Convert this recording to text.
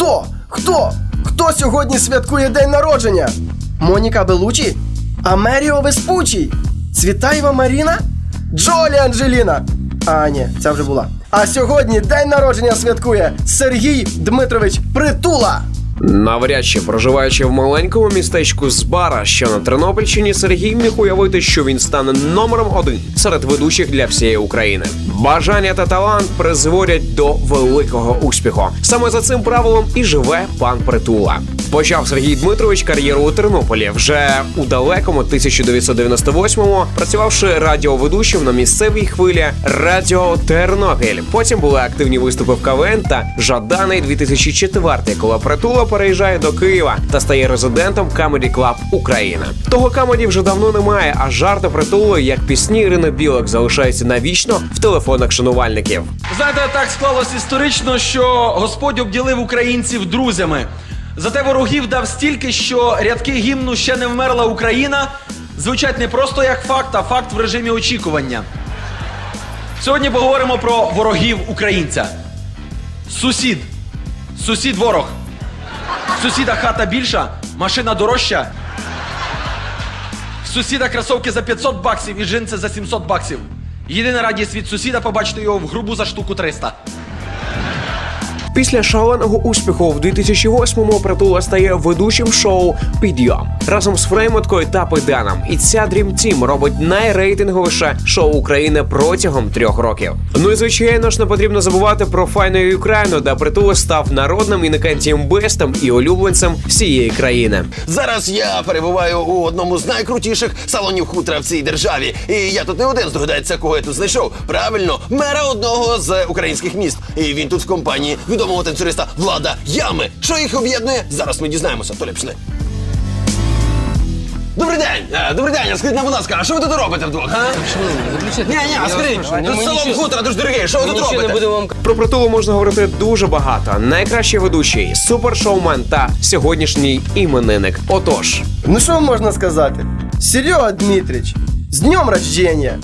Хто? Хто? Хто сьогодні святкує день народження? Моніка Белучі? Амеріо Веспучій? Цвітаєва Маріна? Джолі Анджеліна? А, ні, ця вже була. А сьогодні день народження святкує Сергій Дмитрович Притула. Навряд чи проживаючи в маленькому містечку Збара, що на Тернопільщині, Сергій міг уявити, що він стане номером один серед ведучих для всієї України. Бажання та талант призводять до великого успіху. Саме за цим правилом і живе пан Притула. Почав Сергій Дмитрович кар'єру у Тернополі. Вже у далекому 1998-му працювавши радіоведучим на місцевій хвилі Радіо Тернопіль. Потім були активні виступи в КВН та Жаданий 2004, коли Притула переїжджає до Києва та стає резидентом Comedy Club Україна. Того камеді вже давно немає, а жарти Притули, як пісні Ірини Білик, залишаються навічно в телефонах шанувальників. Знаєте, так склалось історично, що Господь обділив українців друзями. Зате ворогів дав стільки, що рядки гімну ще не вмерла Україна звучать не просто як факт, а факт в режимі очікування. Сьогодні поговоримо про ворогів українця. Сусід. Сусід ворог. Сусіда хата більша, машина дорожча. Сусіда кросовки за 500 баксів і джинси за 700 баксів. Єдина радість від сусіда побачити його в грубу за штуку 300. Після шаленого успіху в 2008-му Притула стає ведучим шоу Підйом разом з Фреймоткою та Педаном. І ця Dream Team робить найрейтинговіше шоу України протягом трьох років. Ну і звичайно ж не потрібно забувати про файну Україну, де Притула став народним і некантієм бестом і улюбленцем всієї країни. Зараз я перебуваю у одному з найкрутіших салонів хутра в цій державі. І я тут не один здогадається, кого я тут знайшов. Правильно, мера одного з українських міст. І він тут в компанії відомого танцюриста Влада Ями. Що їх об'єднує? Зараз ми дізнаємося. Толя, пішли. Добрий день! Е, Добрий день, скажіть нам, будь ласка, а що ви тут робите вдвох? Ні, ні, а скажіть, тут салон хутра дуже дорогий, що ви тут робите? Про притулу можна говорити дуже багато. Найкращий ведучий, супершоумен та сьогоднішній іменинник. Отож, Ну що можна сказати? Серега Дмитрич, з днем рождения!